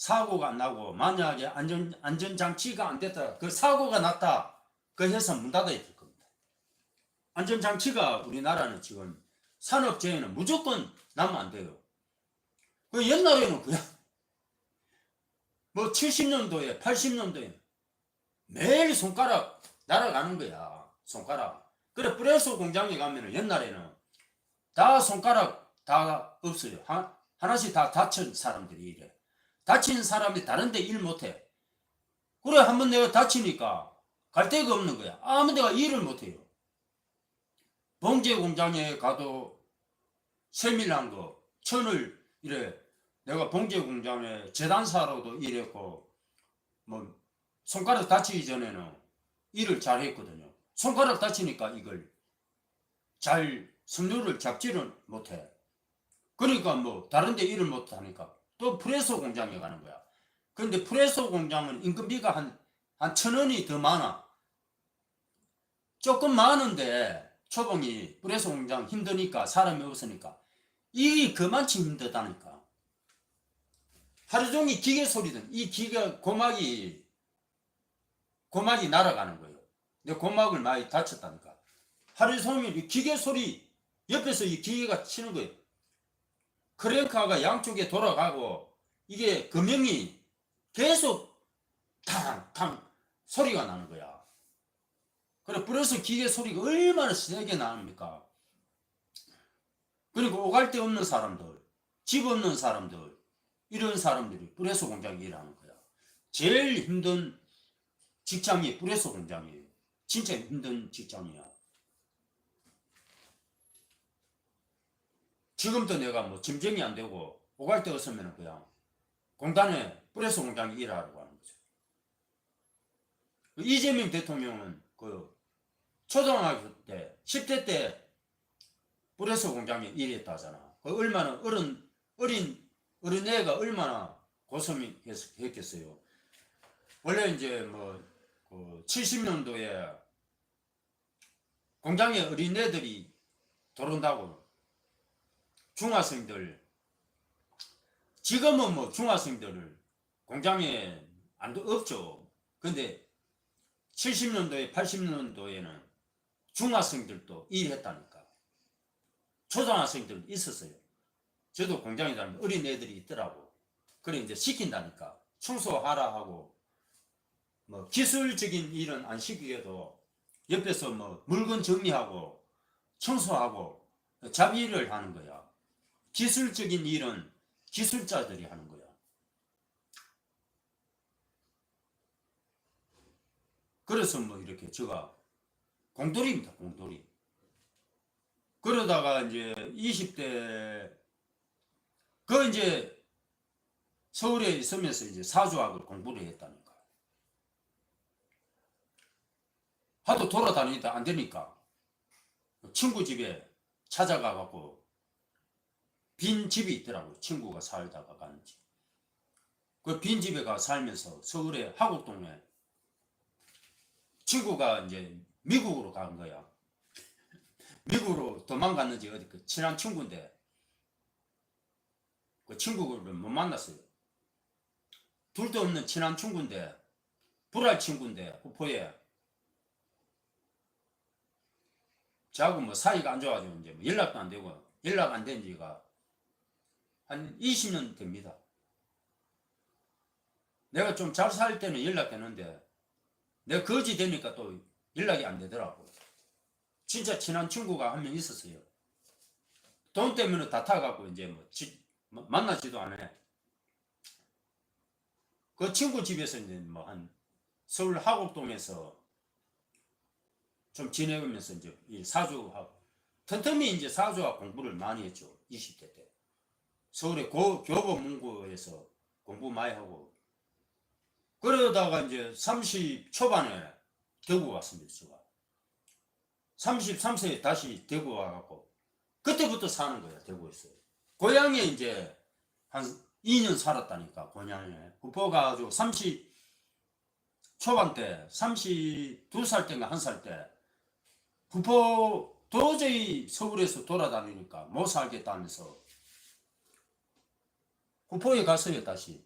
사고가 안 나고 만약에 안전 안전 장치가 안 됐다 그 사고가 났다 그 회사 문 닫아야 될 겁니다. 안전 장치가 우리나라는 지금 산업재해는 무조건 나면 안 돼요. 그 옛날에는 그냥 뭐 70년도에 80년도에 매일 손가락 날아가는 거야 손가락. 그래 프레소 공장에 가면은 옛날에는 다 손가락 다 없어요. 하, 하나씩 다 다친 사람들이 이래. 다친 사람이 다른 데 일 못해. 그래 한 번 내가 다치니까 갈 데가 없는 거야. 아무 데가 일을 못해요. 봉제 공장에 가도 세밀한 거 천을 이래 내가 봉제 공장에 재단사로도 일했고 뭐 손가락 다치기 전에는 일을 잘 했거든요. 손가락 다치니까 이걸 잘 선율을 잡지를 못해. 그러니까 뭐 다른 데 일을 못 하니까 또 프레소 공장에 가는 거야. 그런데 프레소 공장은 인건비가 한, 한 천 원이 더 많아. 조금 많은데 초봉이 프레소 공장 힘드니까 사람이 없으니까 이 그만치 힘들다니까. 하루 종일 기계 소리든 이 기계 고막이 고막이 날아가는 거예요. 내 고막을 많이 다쳤다니까. 하루 종일 이 기계 소리 옆에서 이 기계가 치는 거예요. 크랭카가 양쪽에 돌아가고 이게 금형이 계속 탕탕 소리가 나는 거야. 그래 그래서 기계 소리가 얼마나 세게 나옵니까? 그리고 오갈 데 없는 사람들, 집 없는 사람들 이런 사람들이 프레소 공장에 일하는 거야. 제일 힘든 직장이 프레소 공장이에요. 진짜 힘든 직장이야. 지금도 내가 뭐 짐정이 안 되고 오갈 데 없으면 그냥 공단에 프레스 공장에 일하라고 하는 거죠. 그 이재명 대통령은 그 초등학교 때 10대 때 프레스 공장에 일했다 하잖아. 그 얼마나 어른 어린 어린애가 얼마나 했- 했겠어요. 원래 이제 뭐 그 70년도에 공장에 어린애들이 들어온다고 중학생들 지금은 뭐 중학생들을 공장에 안 도- 없죠. 근데 70년도에 80년도에는 중학생들도 일했다니까. 초등학생들 있었어요. 저도 공장에 다니면 어린 애들이 있더라고. 그래 이제 시킨다니까. 청소하라 하고 뭐 기술적인 일은 안 시키게도 옆에서 뭐 물건 정리하고 청소하고 자비를 하는 거야. 기술적인 일은 기술자들이 하는 거야. 그래서 뭐 이렇게 제가 공돌이입니다, 공돌이. 그러다가 이제 20대, 그 이제 서울에 있으면서 이제 사주학을 공부를 했다니까. 하도 돌아다니다 안 되니까 친구 집에 찾아가 갖고 빈 집이 있더라고요. 친구가 살다가 간 집. 그 빈 집에 가 살면서 서울의 하곡동에 친구가 이제 미국으로 간 거야. 미국으로 도망갔는지 어디 그 친한 친구인데 그 친구를 못 만났어요. 둘도 없는 친한 친구인데 불알 친구인데 후포에 저하고 뭐 사이가 안 좋아가지고 이제 뭐 연락도 안 되고 연락 안 된 지가 한 20년 됩니다. 내가 좀 잘 살 때는 연락되는데 내가 거지 되니까 또 연락이 안 되더라고. 진짜 친한 친구가 한 명 있었어요. 돈 때문에 다타갖고 이제 뭐 지- 마- 만나지도 않아. 그 친구 집에서 이제 뭐 한 서울 하곡동에서 좀 지내면서 이제 이 사주하고 틈틈이 이제 사주와 공부를 많이 했죠. 20대 때. 서울의 고, 교보 문고에서 공부 많이 하고 그러다가 이제 30 초반에 대구 왔습니다. 제가 33세에 다시 대구 와갖고 그때부터 사는 거야 대구에서 고향에 이제 한 2년 살았다니까 고향에 후포 가가지고 30 초반 때 32살 때인가 한 살때 후포 도저히 서울에서 돌아다니니까 못 살겠다면서 후포에 갔어요 다시